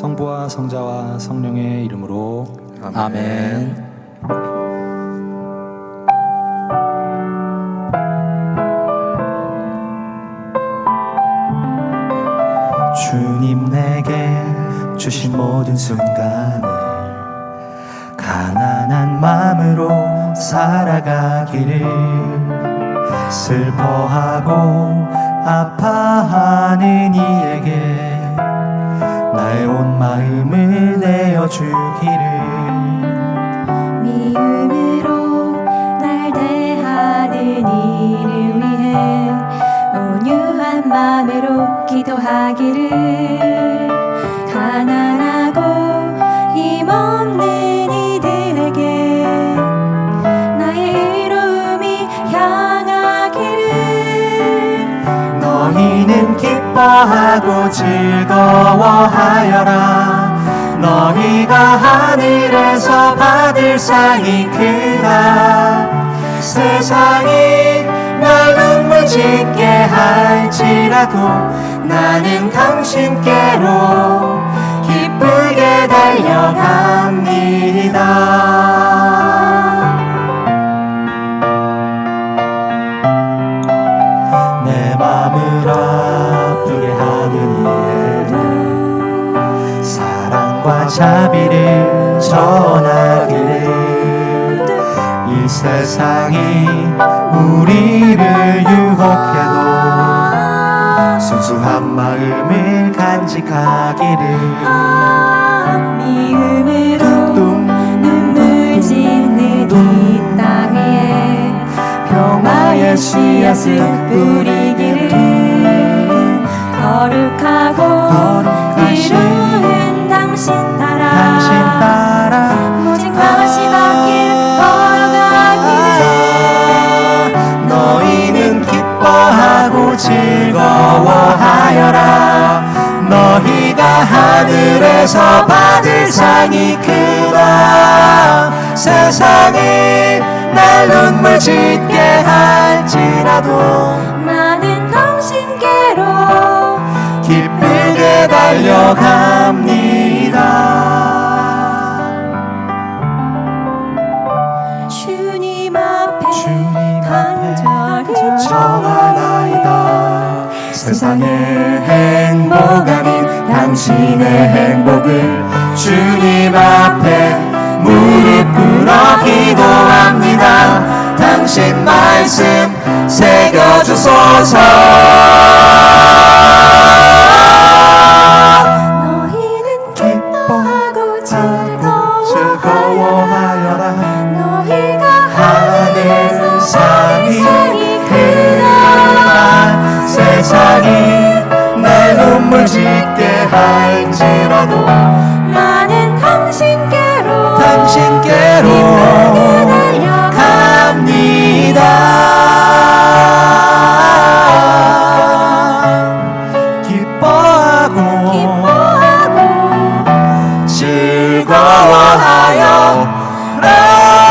성부와 성자와 성령의 이름으로 아멘. 주님 내게 주신 모든 순간을 가난한 마음으로 살아가기를 슬퍼하고 아파하는 이에게 나의 온 마음을 내어 주기를. 미움으로 날 대하는 이를 위해 온유한 마음으로 기도하기를. 가난 너희는 기뻐하고 즐거워하여라. 너희가 하늘에서 받을 상이 크다 세상이 날 눈물 짓게 할지라도 나는 당신께로 기쁘게 달려갑 자비를 전하기를 이 세상이 우리를 유혹해도 순수한 마음을 간직하기를. 미움으로 뚱 눈물 짓는 이 땅에 평화의 씨앗을 뿌리기를 거룩하고 따라 당신 너희가 하늘에서 받을 상이 크다. 세상이 날 눈물 짓게 할지라도 나는 당신께로 기쁘게 달려갑니다. 주님 앞에 주님 앞에 간절히 청하나이다. 세상의 행 주소서. 너희는 기뻐하고 즐거워하여라. 너희가 하늘 세상이 그러나 세상이 날 눈물 짓게 할지. Oh.